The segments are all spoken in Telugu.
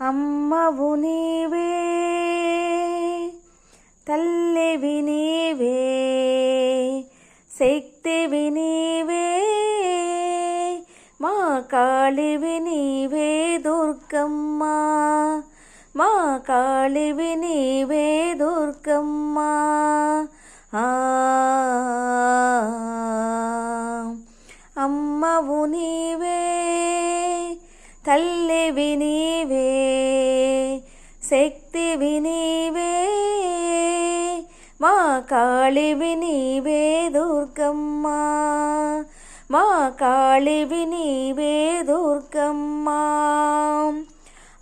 అమ్మవు నీవే తల్లివి నీవే శక్తివి నీవే మా కాళివి నీవే దుర్గమ్మ మా కాళివి నీవే దుర్గమ్మ ఆ అమ్మవు నీవే తల్లివి నీవే శక్తివి నీవే మా కాళివి నీవే దుర్గమ్మ. మా కాళివి నీవే దుర్గమ్మ.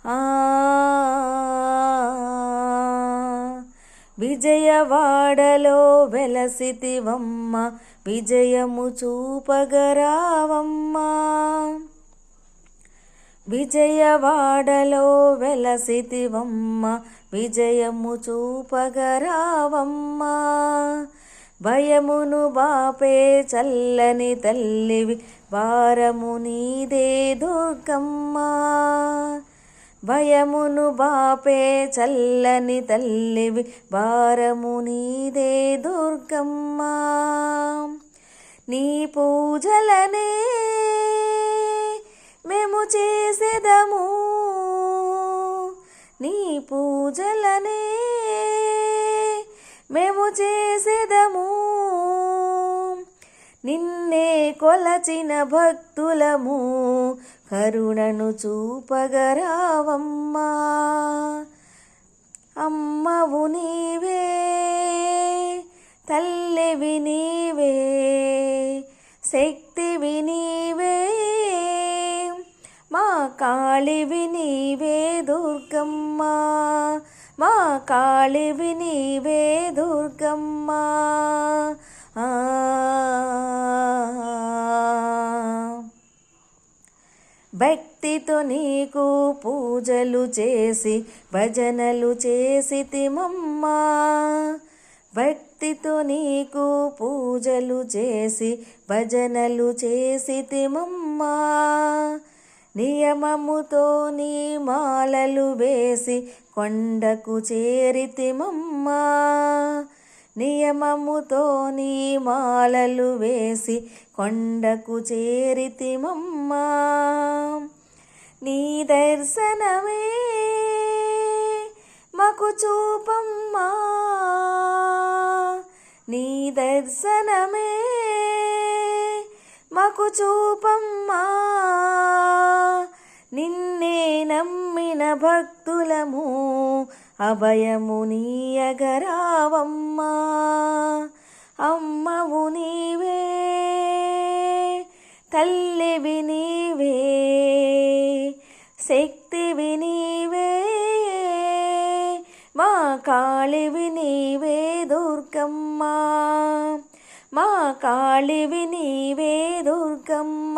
ఆ విజయవాడలో వెలసితివమ్మ విజయము చూపగరావమ్మా. విజయవాడలో వెలసితివమ్మ విజయము చూపగరావమ్మ. భయమును బాపే చల్లని తల్లివి వారము నీదే దుర్గమ్మ. భయమును బాపే చల్లని తల్లివి వారము నీదే దుర్గమ్మ. నీ పూజలనే చేసేదము. నీ పూజలనే మేము చేసేదము. నిన్నే కొలచిన భక్తులము కరుణను చూపగరావమ్మా. అమ్మవు నీవే తల్లివి నీవే శక్తివి నీవే కాళివి నీవే దుర్గమ్మ. మా కాళివి నీవే దుర్గమ్మ. ఆ. భక్తితో నీకు పూజలు చేసి భజనలు చేసి తిమమ్మా. భక్తితో నీకు పూజలు చేసి భజనలు చేసి తిమమ్మా. నియమముతో నీ మాలలు వేసి కొండకు చేరితిమమ్మా. నియమముతో నీ మాలలు వేసి కొండకు చేరితిమమ్మా. నీ దర్శనమే మాకు చూపమ్మా. నీ దర్శనమే మాకు చూపమ్మా. నిన్నే నమ్మిన భక్తులము అభయము నీయగరావమ్మా. అమ్మవు నీవే తల్లివి నీవే శక్తివి నీవే మా కాళివి నీవే దుర్గమ్మా. కాళివి నీవే దుర్గమ్మ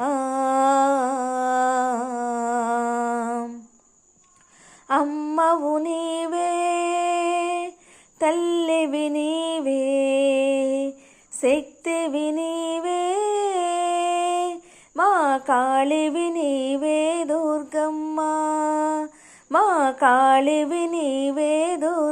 ఆ అమ్మవు నీవే తల్లివి నీవే శక్తివి నీవే మా కాళివి నీవే దుర్గమ్మ మా కాళివి నీవే దుర్గ